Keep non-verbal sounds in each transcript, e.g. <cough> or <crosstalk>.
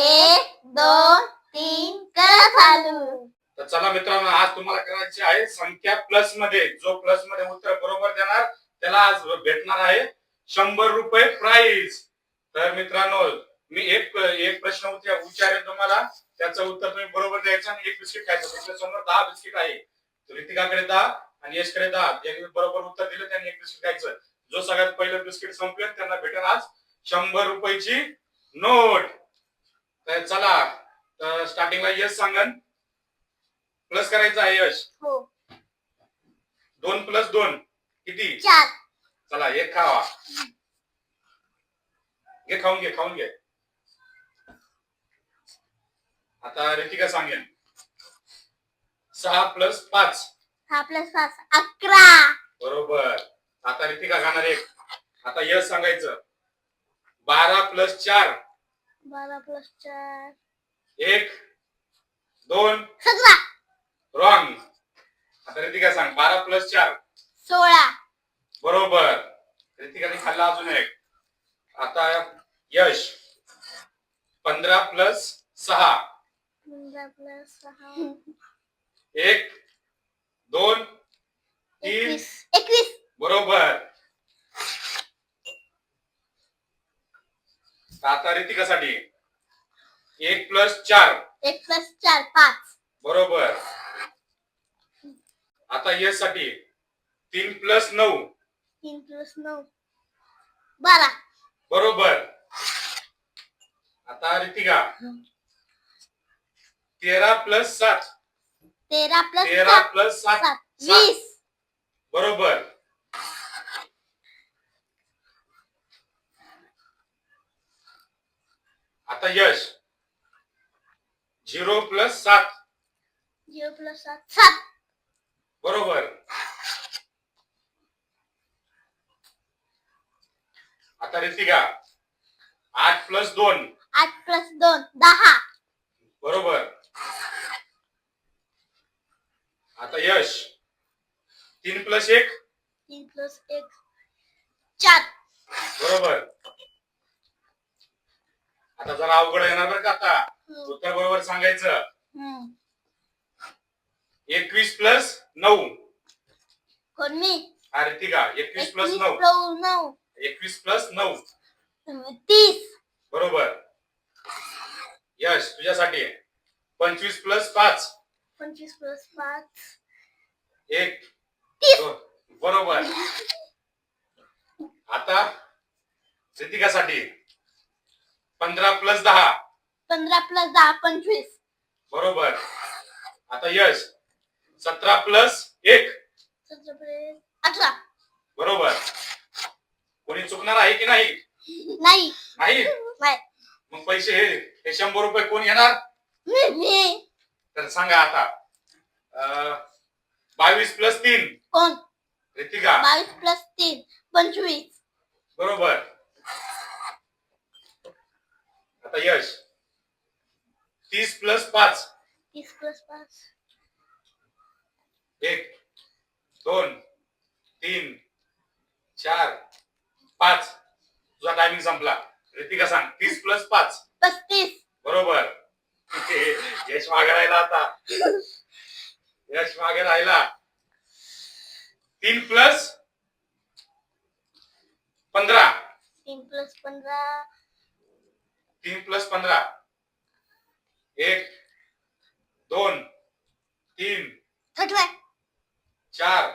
एक दोन तीन करा चालू. तर चला मित्रांनो आज तुम्हाला करायची आहे संख्या प्लसमध्ये. जो प्लसमध्ये उत्तर बरोबर देणार त्याला आज भेटणार आहे शंभर रुपये प्राइज तर मित्रांनो मी एक एक प्रश्न उच्चा- विचारेन तुम्हाला. त्याचं उत्तर तुम्ही बरोबर द्यायचं आणि एक बिस्किट खायचं. तुमच्यासमोर दहा बिस्किट आहे. ऋतिकाकडे दहा आणि यशकडे दहा. ज्यांनी बरोबर उत्तर दिलं त्यांनी एक बिस्किट खायचं. जो सगळ्यात पहिलं बिस्किट संपवेल त्यांना भेटेल आज शंभर रुपयाची नोट. तर चला तर स्टार्टिंगला यश सांगन. प्लस करायचं आहे यश. हो. दोन प्लस दोन किती? चार. चला एक खावा. घे खाऊन घे खाऊन घे. आता रितिका सांगेन. सहा प्लस पाच. हा प्लस पाच अकरा. बरोबर. आता रितिका खाणार एक. आता यश सांगायचं. बारा प्लस चार. बारा प्लस चार. एक दोन. सतरा. रॉंग आता रितिका सांग बारा प्लस चार. सोळा. बरोबर. रितिकाने खाल्ला अजून एक. आता यश. पंधरा प्लस सहा. पंधरा प्लस सहा. एक दोन तीन. एकवीस एकवीस बरोबर आता रितिकासाठी एक प्लस चार. एक प्लस चार पाच. बरोबर. आता यशसाठी तीन प्लस नऊ. तीन प्लस नऊ. बारा. बरोबर. आता रितिका तेरा प्लस सात. तेरा प्लस तेरा सात. प्लस सात. सात. वीस. बरोबर. आता यश. झिरो प्लस सात. झिरो प्लस सात. सात. बरोबर. आता रितिका आठ प्लस दोन. आठ प्लस दोन दहा. बरोबर. आता यश. तीन प्लस एक. तीन प्लस एक. चार. बरोबर. आता जरा अवघड येणार बरं का आता. हम्म. उत्तर बरोबर सांगायचं. एकवीस प्लस नऊ. कोण मी? हा रितिका एकवीस प्लस नऊ. नऊ. एकवीस प्लस नऊ. तीस. बरोबर. यश तुझ्यासाठी. पंचवीस प्लस पाच. पंचवीस प्लस पाच. एक. बरोबर. <laughs> आता रितिकासाठी. पंधरा प्लस दहा. पंधरा प्लस दहा पंचवीस. बरोबर. आता यश. सतरा प्लस एक. सतरा प्लस अठरा. बरोबर. कोणी चुकणार आहे की नाही? नाही. नाही? नाही. मग पैसे हे हे शंभर रुपये कोण येणार मी मी. तर सांगा आता. अं, बावीस प्लस तीन. कोण? रितिका. बावीस प्लस तीन पंचवीस. बरोबर. आता यश. तीस प्लस पाच. तीस प्लस पाच. एक दोन तीन चार पाच. तुझा टायमिंग संपला. रितिका सांग तीस प्लस पाच. पस्तीस. बरोबर. यश मागे राहिला आता. यश मागे राहिला. तीन प्लस पंधरा. तीन प्लस पंधरा. तीन प्लस पंधरा. एक दोन तीन चार.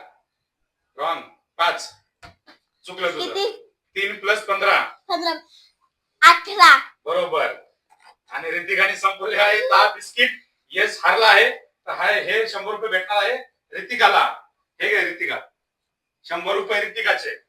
रॉंग पाच. चुकलं तुझं तीन प्लस पंधरा. अठरा. बरोबर. आणि रितिकाने संपवले आहे. दहा बिस्किट. यश हारला आहे. तर हाय हे शंभर रुपये भेटणार आहे रितिकाला. हे घे रितिका. शंभर रुपये रितिकाचे.